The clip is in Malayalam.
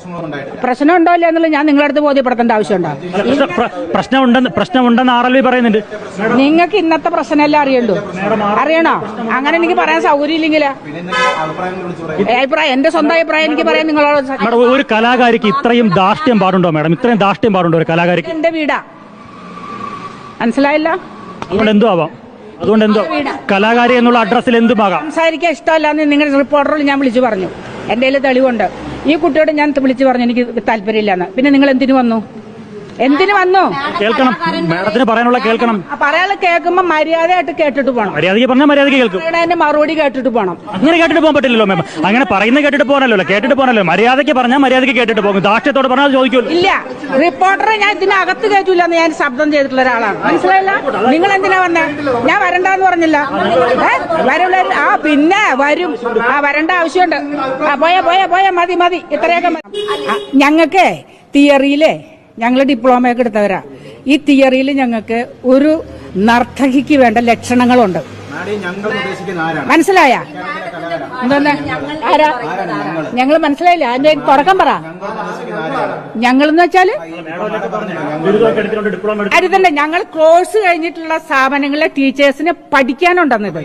പ്രശ്നങ്ങളൊന്നും ഉണ്ടായിട്ടില്ല പ്രശ്നം ഉണ്ടോ ഇല്ല എന്നുള്ളത് ഞാൻ നിങ്ങളുടെ അടുത്ത് ബോധ്യപ്പെടുത്തേണ്ട ആവശ്യമുണ്ടോ? പ്രശ്നമുണ്ടെന്ന് പ്രശ്നമുണ്ടെന്ന് ആർ എൽ വി പറയുന്നുണ്ട്. നിങ്ങൾക്ക് ഇന്നത്തെ പ്രശ്നമെല്ലാം അറിയണ്ടോ അറിയണോ? അങ്ങനെ എനിക്ക് പറയാൻ സൗകര്യം ഇല്ലെങ്കിൽ അഭിപ്രായം എന്റെ സ്വന്തം അഭിപ്രായം എനിക്ക് പറയാൻ നിങ്ങളോട് ഒരു കലാകാരിക്ക് ഇത്രയും ദാഷ്ട്യം പാടുണ്ടോ മാഡം? ഇത്രയും ദാഷ്ട്യം പാടുണ്ടോ ഒരു കലാകാരിക്ക്? എന്റെ വീടാ. മനസ്സിലായില്ല? അതുകൊണ്ട് എന്തോ ആവാം. അതുകൊണ്ട് എന്തോ കലാകാരി എന്നുള്ള അഡ്രസ്സിൽ എന്തുമാകാം സംസാരിക്കാൻ ഇഷ്ടമല്ല നിങ്ങളുടെ റിപ്പോർട്ടറിൽ ഞാൻ വിളിച്ചു പറഞ്ഞു. എന്റെ കയ്യിൽ തെളിവുണ്ട്. ഈ കുട്ടിയോട് ഞാൻ വിളിച്ചു പറഞ്ഞു എനിക്ക് താല്പര്യമില്ലെന്ന്. പിന്നെ നിങ്ങൾ എന്തിനു വന്നു? എന്തിനു വന്നു? കേൾക്കണം. മേഡത്തിന് പറയാനുള്ള കേൾക്കണം. പറയാനുള്ള കേൾക്കുമ്പോ മര്യാദയായിട്ട് കേട്ടിട്ട് പോകണം മര്യാദയ്ക്ക് പറഞ്ഞാൽ മര്യാദയ്ക്ക് കേൾക്കും. അതിന്റെ മറുപടി കേട്ടിട്ട് പോകണം അങ്ങനെ കേട്ടിട്ട് പോകാൻ പറ്റില്ലല്ലോ മാം അങ്ങനെ പറയുന്ന കേട്ടിട്ട് പോകാനല്ലോ കേട്ടിട്ട് പോകാനല്ലോ മര്യാദയ്ക്ക് പറഞ്ഞാൽ മര്യാദയ്ക്ക് കേട്ടിട്ട് പോകും. ദാക്ഷ്യത്തോട് പറഞ്ഞാൽ ചോദിക്കുമല്ലോ. ഇല്ല. റിപ്പോർട്ടറെ ഞാൻ ഇതിനകത്ത് കേട്ടില്ല എന്ന് ഞാൻ ശബ്ദം ചെയ്തിട്ടുള്ള ഒരാളാണ്. മനസ്സിലായില്ല? നിങ്ങൾ എന്തിനാ വന്നേ? ഞാൻ വരണ്ടെന്ന് പറഞ്ഞില്ല? വരൂല ആ പിന്നെ വരും. ആ വരണ്ട ആവശ്യമുണ്ട്. ആ പോയാ പോയാ പോയാ മതി മതി. ഇത്രയൊക്കെ ഞങ്ങൾക്ക് തിയറിയിലേ ഞങ്ങൾ ഡിപ്ലോമയൊക്കെ എടുത്തവരാ. ഈ തിയറിയിൽ ഞങ്ങൾക്ക് ഒരു നർത്തകിക്ക് വേണ്ട ലക്ഷണങ്ങളുണ്ട്. മനസ്സിലായ? എന്താ ആരാ? ഞങ്ങൾ? മനസ്സിലായില്ല? അതിന്റെ തുടക്കം പറ. ഞങ്ങൾ എന്ന് വെച്ചാൽ? അത് തന്നെ ഞങ്ങൾ കോഴ്സ് കഴിഞ്ഞിട്ടുള്ള സ്ഥാപനങ്ങളിലെ ടീച്ചേഴ്സിന് പഠിക്കാനുണ്ടെന്നത്.